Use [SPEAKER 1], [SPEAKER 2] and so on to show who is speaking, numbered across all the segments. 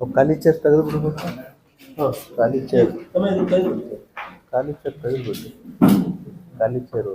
[SPEAKER 1] ಖಾಲಿ ಚೇರ್ ತೆಗೆದು ಬಿಡ್ಬೇಕು ಖಾಲಿ ಚೇರ್ ಖಾಲಿ ಚೇರ್ ತೆಗೆದ್ಬಿಟ್ಟು ಖಾಲಿ ಚೇರು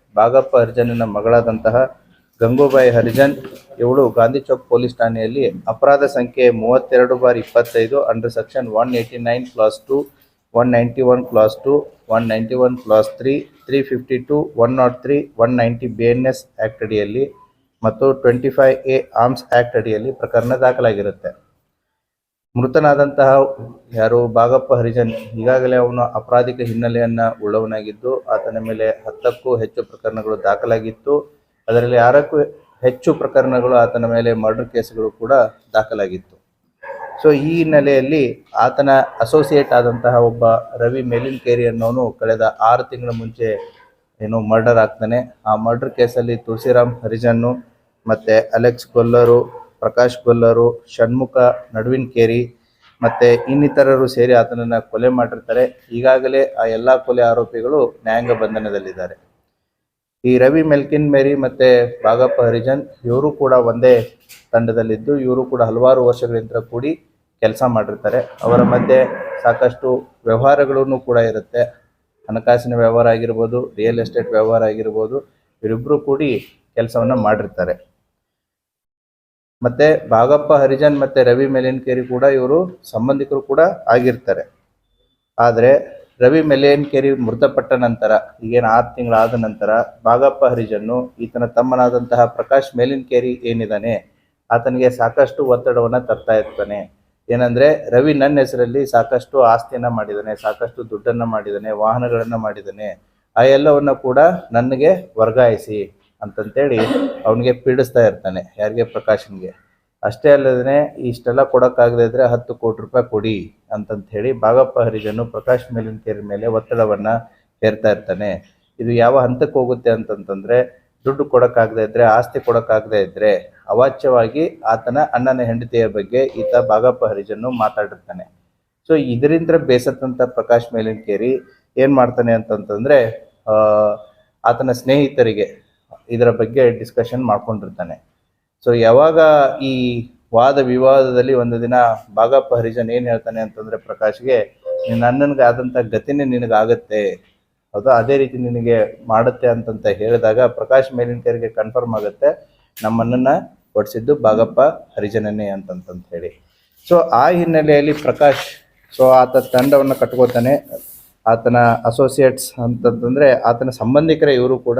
[SPEAKER 1] ಬಾಗಪ್ಪ ಹರಿಜನನ ಮಗಳಾದಂತಹ ಗಂಗೂಬಾಯಿ ಹರಿಜನ್, ಇವಳು ಗಾಂಧಿ ಚೌಕ್ ಪೊಲೀಸ್ ಠಾಣೆಯಲ್ಲಿ ಅಪರಾಧ ಸಂಖ್ಯೆ ಮೂವತ್ತೆರಡು ಬಾರ್ ಇಪ್ಪತ್ತೈದು, under section one eighty nine class two, one ninety one class two, one ninety one class three three fifty two, one not three, one ninety B N S act ಅಡಿಯಲ್ಲಿ ಮತ್ತು twenty five A arms act ಅಡಿಯಲ್ಲಿ ಪ್ರಕರಣ ದಾಖಲಾಗಿರುತ್ತೆ. ಮೃತನಾದಂತಹ ಯಾರು ಭಾಗಪ್ಪ ಹರಿಜನ್ ಈಗಾಗಲೇ ಅವನು ಅಪರಾಧಿಕ ಹಿನ್ನೆಲೆಯನ್ನು ಉಳ್ಳವನಾಗಿದ್ದು, ಆತನ ಮೇಲೆ ಹತ್ತಕ್ಕೂ ಹೆಚ್ಚು ಪ್ರಕರಣಗಳು ದಾಖಲಾಗಿತ್ತು. ಅದರಲ್ಲಿ ಆರಕ್ಕೂ ಹೆಚ್ಚು ಪ್ರಕರಣಗಳು ಆತನ ಮೇಲೆ ಮರ್ಡರ್ ಕೇಸ್ಗಳು ಕೂಡ ದಾಖಲಾಗಿತ್ತು. ಸೊ ಈ ಹಿನ್ನೆಲೆಯಲ್ಲಿ ಆತನ ಅಸೋಸಿಯೇಟ್ ಆದಂತಹ ಒಬ್ಬ ರವಿ ಮೇಲಿನ್ ಕೇರಿ ಅನ್ನೋನು ಕಳೆದ ಆರು ತಿಂಗಳ ಮುಂಚೆ ಏನು ಮರ್ಡರ್ ಆಗ್ತಾನೆ. ಆ ಮರ್ಡರ್ ಕೇಸಲ್ಲಿ ತುಳಸಿರಾಮ್ ಹರಿಜನ್ನು ಮತ್ತು ಅಲೆಕ್ಸ್ ಗೊಲ್ಲರು ಪ್ರಕಾಶ್ ಗೊಲ್ಲರು, ಷಣ್ಮುಖ, ನಡುವಿನ ಕೇರಿ ಮತ್ತು ಇನ್ನಿತರರು ಸೇರಿ ಆತನನ್ನು ಕೊಲೆ ಮಾಡಿರ್ತಾರೆ. ಈಗಾಗಲೇ ಆ ಎಲ್ಲ ಕೊಲೆ ಆರೋಪಿಗಳು ನ್ಯಾಯಾಂಗ ಬಂಧನದಲ್ಲಿದ್ದಾರೆ. ಈ ರವಿ ಮೆಲ್ಕಿನ್, ಮೇರಿ ಮತ್ತು ಬಾಗಪ್ಪ ಹರಿಜನ್ ಇವರು ಕೂಡ ಒಂದೇ ತಂಡದಲ್ಲಿದ್ದು, ಇವರು ಕೂಡ ಹಲವಾರು ವರ್ಷಗಳಿಂದ ಕೂಡಿ ಕೆಲಸ ಮಾಡಿರ್ತಾರೆ. ಅವರ ಮಧ್ಯೆ ಸಾಕಷ್ಟು ವ್ಯವಹಾರಗಳೂ ಕೂಡ ಇರುತ್ತೆ. ಹಣಕಾಸಿನ ವ್ಯವಹಾರ ಆಗಿರ್ಬೋದು, ರಿಯಲ್ ಎಸ್ಟೇಟ್ ವ್ಯವಹಾರ ಆಗಿರ್ಬೋದು ಇವರಿಬ್ಬರು ಕೂಡಿ ಕೆಲಸವನ್ನು ಮಾಡಿರ್ತಾರೆ. ಮತ್ತೆ ಭಾಗಪ್ಪ ಹರಿಜನ್ ಮತ್ತೆ ರವಿ ಮೆಲೇನ್ಕೇರಿ ಕೂಡ ಇವರು ಸಂಬಂಧಿಕರು ಕೂಡ ಆಗಿರ್ತಾರೆ. ಆದರೆ ರವಿ ಮೆಲೇನ್ಕೇರಿ ಮೃತಪಟ್ಟ ನಂತರ, ಈಗೇನು ಆರು ತಿಂಗಳಾದ ನಂತರ ಭಾಗಪ್ಪ ಹರಿಜನ್ನು ಈತನ ತಮ್ಮನಾದಂತಹ ಪ್ರಕಾಶ್ ಮೇಲಿನ್ಕೇರಿ ಏನಿದ್ದಾನೆ ಆತನಿಗೆ ಸಾಕಷ್ಟು ಒತ್ತಡವನ್ನು ತರ್ತಾ ಇರ್ತಾನೆ. ಏನಂದ್ರೆ ರವಿ ನನ್ನ ಹೆಸರಲ್ಲಿ ಸಾಕಷ್ಟು ಆಸ್ತಿಯನ್ನ ಮಾಡಿದ್ದಾನೆ ಸಾಕಷ್ಟು ದುಡ್ಡನ್ನ ಮಾಡಿದ್ದಾನೆ ವಾಹನಗಳನ್ನ ಮಾಡಿದ್ದಾನೆ ಆ ಎಲ್ಲವನ್ನ ಕೂಡ ನನಗೆ ವರ್ಗಾಯಿಸಿ. ಅಂತಂತೇಳಿ ಅವನಿಗೆ ಪೀಡಿಸ್ತಾ ಇರ್ತಾನೆ, ಯಾರಿಗೆ? ಪ್ರಕಾಶನ್ಗೆ. ಅಷ್ಟೇ ಅಲ್ಲದೇ ಇಷ್ಟೆಲ್ಲ ಕೊಡೋಕ್ಕಾಗದೇ ಇದ್ರೆ ಹತ್ತು ಕೋಟಿ ರೂಪಾಯಿ ಕೊಡಿ ಅಂತಂತ ಹೇಳಿ ಬಾಗಪ್ಪ ಹರಿಜನು ಪ್ರಕಾಶ್ ಮೇಲಿನ ಕೇರಿ ಮೇಲೆ ಒತ್ತಡವನ್ನ ಹೇರ್ತಾ ಇರ್ತಾನೆ. ಇದು ಯಾವ ಹಂತಕ್ಕೆ ಹೋಗುತ್ತೆ ಅಂತಂತಂದ್ರೆ ದುಡ್ಡು ಕೊಡೋಕ್ಕಾಗದೇ ಇದ್ರೆ, ಆಸ್ತಿ ಕೊಡೋಕ್ಕಾಗದೇ ಇದ್ರೆ ಅವಾಚ್ಯವಾಗಿ ಆತನ ಅಣ್ಣನ ಹೆಂಡತಿಯ ಬಗ್ಗೆ ಈತ ಬಾಗಪ್ಪ ಹರಿಜನ್ನು ಮಾತಾಡಿರ್ತಾನೆ. ಸೊ ಇದರಿಂದ ಬೇಸತ್ತಂತ ಪ್ರಕಾಶ್ ಮೇಲಿನ ಕೇರಿ ಏನ್ ಮಾಡ್ತಾನೆ ಅಂತಂತಂದ್ರೆ ಆತನ ಸ್ನೇಹಿತರಿಗೆ ಇದರ ಬಗ್ಗೆ ಡಿಸ್ಕಷನ್ ಮಾಡ್ಕೊಂಡಿರ್ತಾನೆ. ಸೊ ಯಾವಾಗ ಈ ವಾದ ವಿವಾದದಲ್ಲಿ ಒಂದು ದಿನ ಬಾಗಪ್ಪ ಹರಿಜನ್ ಏನು ಹೇಳ್ತಾನೆ ಅಂತಂದ್ರೆ, ಪ್ರಕಾಶ್ಗೆ ನಿನ್ನ ಅಣ್ಣನಿಗೆ ಆದಂತ ಗತಿನೇ ನಿನಗಾಗತ್ತೆ ಹೌದಾ? ಅದೇ ರೀತಿ ನಿನಗೆ ಮಾಡುತ್ತೆ ಅಂತಂತ ಹೇಳಿದಾಗ ಪ್ರಕಾಶ್ ಮೇಲಿನ ಕೈಗೆ ಕನ್ಫರ್ಮ್ ಆಗುತ್ತೆ ನಮ್ಮನ್ನ ಒಡಿಸಿದ್ದು ಬಾಗಪ್ಪ ಹರಿಜನನೇ ಅಂತಂತಂತ ಹೇಳಿ. ಸೊ ಆ ಹಿನ್ನೆಲೆಯಲ್ಲಿ ಪ್ರಕಾಶ್ ಸೊ ಆತ ತಂಡವನ್ನು ಕಟ್ಕೋತಾನೆ. ಆತನ ಅಸೋಸಿಯೇಟ್ಸ್ ಅಂತಂತಂದರೆ, ಆತನ ಸಂಬಂಧಿಕರೇ ಇವರು ಕೂಡ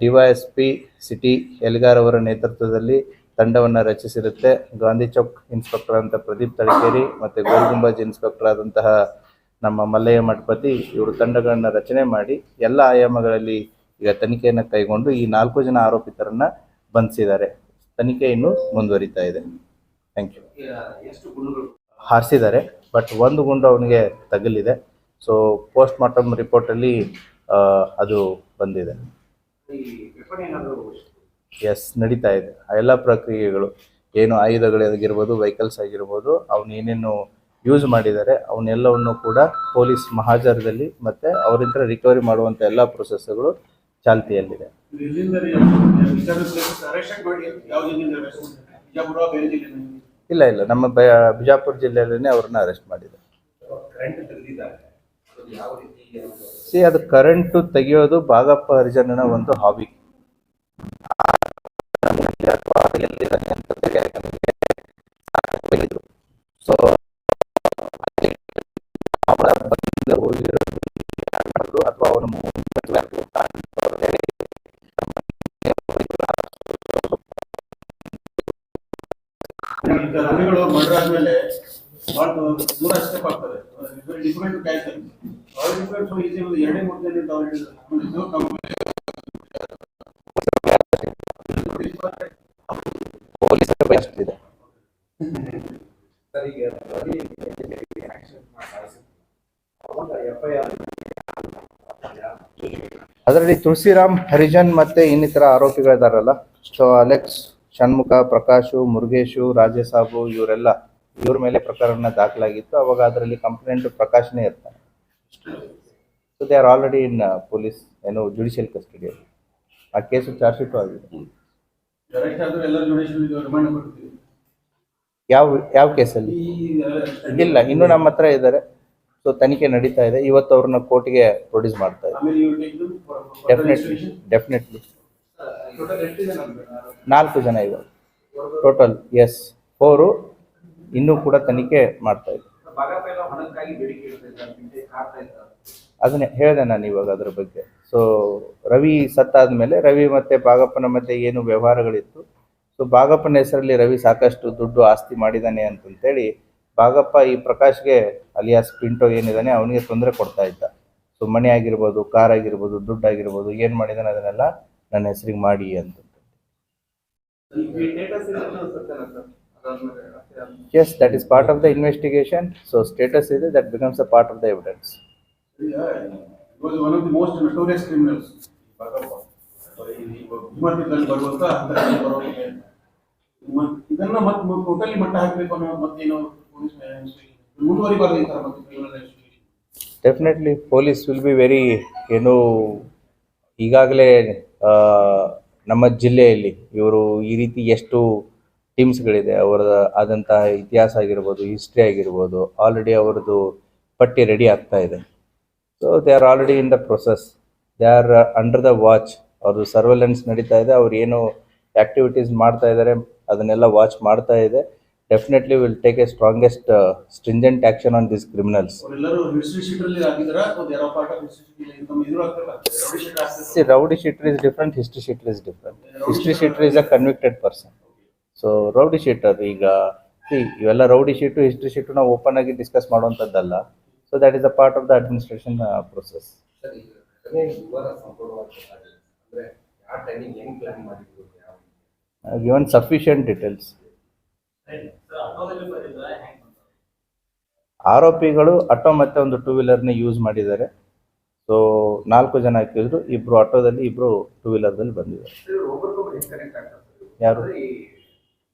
[SPEAKER 1] ಡಿವೈಎಸ್ ಪಿ ಸಿಟಿ ಎಲ್ಗಾರ್ ಅವರ ನೇತೃತ್ವದಲ್ಲಿ ತಂಡವನ್ನು ರಚಿಸಿರುತ್ತೆ. ಗಾಂಧಿ ಚೌಕ್ ಇನ್ಸ್ಪೆಕ್ಟರ್ ಅಂತ ಪ್ರದೀಪ್ ತಳಕೇರಿ ಮತ್ತು ಗೋಲ್ಗುಂಬಾಜ್ ಇನ್ಸ್ಪೆಕ್ಟರ್ ಆದಂತಹ ನಮ್ಮ ಮಲ್ಲಯ್ಯ ಮಠಪತಿ ಇವರು ತಂಡಗಳನ್ನ ರಚನೆ ಮಾಡಿ ಎಲ್ಲ ಆಯಾಮಗಳಲ್ಲಿ ಈಗ ತನಿಖೆಯನ್ನು ಕೈಗೊಂಡು ಈ ನಾಲ್ಕು ಜನ ಆರೋಪಿತರನ್ನ ಬಂಧಿಸಿದ್ದಾರೆ. ತನಿಖೆ ಇನ್ನೂ ಮುಂದುವರಿತಾ ಇದೆ. ಥ್ಯಾಂಕ್ ಯು ಹಾರಿಸಿದ್ದಾರೆ ಬಟ್ ಒಂದು ಗುಂಡು ಅವನಿಗೆ ತಗಲಿದೆ. ಸೊ ಪೋಸ್ಟ್ ಮಾರ್ಟಮ್ ರಿಪೋರ್ಟಲ್ಲಿ ಅದು ಬಂದಿದೆ. ಎಸ್ ನಡೀತಾ ಇದೆ. ಆ ಎಲ್ಲ ಪ್ರಕ್ರಿಯೆಗಳು ಏನು ಆಯುಧಗಳಾಗಿರ್ಬೋದು ವೆಹಿಕಲ್ಸ್ ಆಗಿರ್ಬೋದು ಅವನು ಏನೇನು ಯೂಸ್ ಮಾಡಿದ್ದಾರೆ ಅವನ್ನೆಲ್ಲವನ್ನು ಕೂಡ ಪೊಲೀಸ್ ಮಹಾಜರದಲ್ಲಿ ಮತ್ತೆ ಅವರಿಂದ ರಿಕವರಿ ಮಾಡುವಂಥ ಎಲ್ಲ ಪ್ರೊಸೆಸ್ಗಳು ಚಾಲ್ತಿಯಲ್ಲಿದೆ. ಇಲ್ಲ ಇಲ್ಲ ನಮ್ಮ ಬಿಜಾಪುರ ಜಿಲ್ಲೆಯಲ್ಲೇ ಅವ್ರನ್ನ ಅರೆಸ್ಟ್ ಮಾಡಿದೆ ಸಿ ಅದು ಕರೆಂಟು ತೆಗೆಯೋದು ಬಾಗಪ್ಪ ಹರಿಜನನ ಒಂದು ಹಾಬಿ ಸೊ ಅಥವಾ
[SPEAKER 2] ದೂರ ಸ್ಟೆಪ್ ಆಗ್ತದೆ ಡಿಫರೆಂಟ್
[SPEAKER 1] ಅದರಲ್ಲಿ ತುಳಸಿರಾಮ್, ಹರಿಜನ್ ಮತ್ತೆ ಇನ್ನಿತರ ಆರೋಪಿಗಳಿದಾರಲ್ಲ? ಸೊ ಅಲೆಕ್ಸ್ ಷಣ್ಮುಖ, ಪ್ರಕಾಶು, ಮುರುಗೇಶು, ರಾಜೇಸಾಬು, ಇವರೆಲ್ಲ ಇವ್ರ ಮೇಲೆ ಪ್ರಕರಣ ದಾಖಲಾಗಿತ್ತು. ಅವಾಗ ಅದರಲ್ಲಿ ಕಂಪ್ಲೇಂಟ್ ಪ್ರಕಾಶನೇ ಇರ್ತಾನೆ so they are already in police ಏನು ಜುಡಿಷಿಯಲ್ ಕಸ್ಟಡಿಯಲ್ಲಿ ಆ ಕೇಸು ಚಾರ್ಜ್ ಶೀಟು ಆಗಿದೆ ಯಾವ ಯಾವ ಕೇಸಲ್ಲಿ? ಇಲ್ಲ ಇನ್ನೂ ನಮ್ಮ ಹತ್ರ ಇದ್ದಾರೆ. ಸೊ ತನಿಖೆ ನಡೀತಾ ಇದೆ. ಇವತ್ತು ಅವ್ರನ್ನ ಕೋರ್ಟ್ಗೆ ಪ್ರೊಡ್ಯೂಸ್ ಮಾಡ್ತಾ ಇದೆ
[SPEAKER 2] ಆಮೇಲೆ ಇವ್ರು ಟೇಕ್
[SPEAKER 1] ಡೆಫಿನೆಟ್ಲಿ ಡೆಫಿನೆಟ್ಲಿ
[SPEAKER 2] ಟೋಟಲ್ ಎಷ್ಟಿದೆ
[SPEAKER 1] ನಾಲ್ಕು ಜನ ಇವಾಗ ಟೋಟಲ್ ಎಸ್ ಫೋರು ಇನ್ನೂ ಕೂಡ ತನಿಖೆ ಮಾಡ್ತಾ ಇದೆ ಅದನ್ನೇ ಹೇಳಿದೆ ನಾನು ಇವಾಗ ಅದ್ರ ಬಗ್ಗೆ. ಸೊ ರವಿ ಸತ್ತಾದ ಮೇಲೆ ರವಿ ಮತ್ತೆ ಬಾಗಪ್ಪನ ಮತ್ತೆ ಏನು ವ್ಯವಹಾರಗಳಿತ್ತು? ಸೊ ಬಾಗಪ್ಪನ ಹೆಸರಲ್ಲಿ ರವಿ ಸಾಕಷ್ಟು ದುಡ್ಡು ಆಸ್ತಿ ಮಾಡಿದಾನೆ ಅಂತಂತೇಳಿ ಬಾಗಪ್ಪ ಈ ಪ್ರಕಾಶ್ಗೆ ಅಲಿಯಾಸ್ ಪಿಂಟೋ ಏನಿದ್ದಾನೆ ಅವನಿಗೆ ತೊಂದರೆ ಕೊಡ್ತಾ ಇದ್ದ. ಸೊ ಮನೆ ಆಗಿರ್ಬೋದು ಕಾರ್ ಆಗಿರ್ಬೋದು ದುಡ್ಡು ಆಗಿರ್ಬೋದು ಏನು ಮಾಡಿದಾನೆ ಅದನ್ನೆಲ್ಲ ನನ್ನ ಹೆಸರಿಗೆ ಮಾಡಿ ಅಂತ
[SPEAKER 2] ಈ that
[SPEAKER 1] is that is part of the investigation so status ಇದೆ that becomes a part of the evidence
[SPEAKER 2] was one of the most notorious criminals. ಇದನ್ನ ಮತ್ತೆ ಟೋಟಲಿ ಮಟ್ಟ ಹಾಕ್ಬೇಕು ಅನ್ನೋ ಮತ್ತೇನೋ ಪೊಲೀಸ್ ಮುಂದುವರಿಬಾರ್ದು ಈ ತರ ಮತ್ತೆ criminal
[SPEAKER 1] definitely police will be very ಏನು ಈಗಾಗಲೇ ನಮ್ಮ ಜಿಲ್ಲೆಯಲ್ಲಿ ಇವರು ಈ ರೀತಿ ಎಷ್ಟು ಟೀಮ್ಸ್ಗಳಿದೆ ಅವರ ಆದಂತಹ ಇತಿಹಾಸ ಆಗಿರ್ಬೋದು ಹಿಸ್ಟ್ರಿ ಆಗಿರ್ಬೋದು ಆಲ್ರೆಡಿ ಅವರದು ಪಟ್ಟಿ ರೆಡಿ ಆಗ್ತಾ ಇದೆ. So they are already in the process they are under the watch ಅವ್ರದ್ದು ಸರ್ವೆಲೆನ್ಸ್ ನಡೀತಾ ಇದೆ. ಅವ್ರು ಏನು ಆಕ್ಟಿವಿಟೀಸ್ ಮಾಡ್ತಾ ಇದ್ದಾರೆ ಅದನ್ನೆಲ್ಲ ವಾಚ್ ಮಾಡ್ತಾ ಇದೆ.
[SPEAKER 2] Definitely will take a strongest stringent action on this
[SPEAKER 1] criminals rowdy sheet different history ಅಥವಾ is different history sheet is a convicted rowdy so rowdy ಅದು ಈಗ. ಇವೆಲ್ಲ ರೌಡಿ ಶೀಟು ಹಿಸ್ಟ್ರಿ ಶೀಟು ನಾವು ಓಪನ್ ಆಗಿ discuss ಮಾಡುವಂಥದ್ದಲ್ಲ
[SPEAKER 3] so that is a part of the administration process
[SPEAKER 1] given sufficient details ಆರೋಪಿಗಳು auto ಮತ್ತೆ ಒಂದು two ವೀಲರ್ನ ಯೂಸ್ ಮಾಡಿದ್ದಾರೆ. ಸೊ ನಾಲ್ಕು ಜನ ಹಾಕಿದ್ರು ಇಬ್ರು ಆಟೋದಲ್ಲಿ ಇಬ್ರು ಟೂ ವೀಲರ್ದಲ್ಲಿ ಬಂದಿದ್ದಾರೆ. ಯಾರು?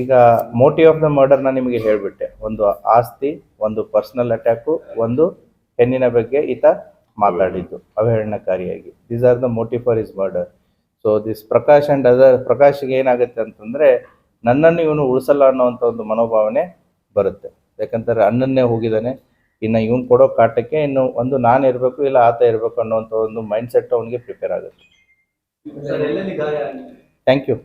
[SPEAKER 1] ಈಗ ಮೋಟಿವ್ ಆಫ್ ದ ಮರ್ಡರ್ನ ನಿಮಗೆ ಹೇಳಿಬಿಟ್ಟೆ. ಒಂದು ಆಸ್ತಿ ಒಂದು ಪರ್ಸನಲ್ ಅಟ್ಯಾಕು ಒಂದು ಹೆಣ್ಣಿನ ಬಗ್ಗೆ ಈತ ಮಾತಾಡಿದ್ದು ಅವಹೇಳನಕಾರಿಯಾಗಿ. These are the motive for is murder so this Prakash and other ಪ್ರಕಾಶ್ಗೆ ಏನಾಗುತ್ತೆ ಅಂತಂದರೆ ನನ್ನನ್ನು ಇವನು ಉಳಿಸಲ್ಲ ಅನ್ನೋವಂಥ ಒಂದು ಮನೋಭಾವನೆ ಬರುತ್ತೆ. ಯಾಕಂತಾರೆ ಅಣ್ಣನ್ನೇ ಹೋಗಿದ್ದಾನೆ. ಇನ್ನು ಇವನು ಕೊಡೋ ಕಾಟಕ್ಕೆ ಇನ್ನು ಒಂದು ನಾನು ಇರಬೇಕು ಇಲ್ಲ ಆತ ಇರಬೇಕು ಅನ್ನೋವಂಥ ಒಂದು ಮೈಂಡ್ ಸೆಟ್ ಅವನಿಗೆ ಪ್ರಿಪೇರ್ ಆಗುತ್ತೆ.
[SPEAKER 3] Thank you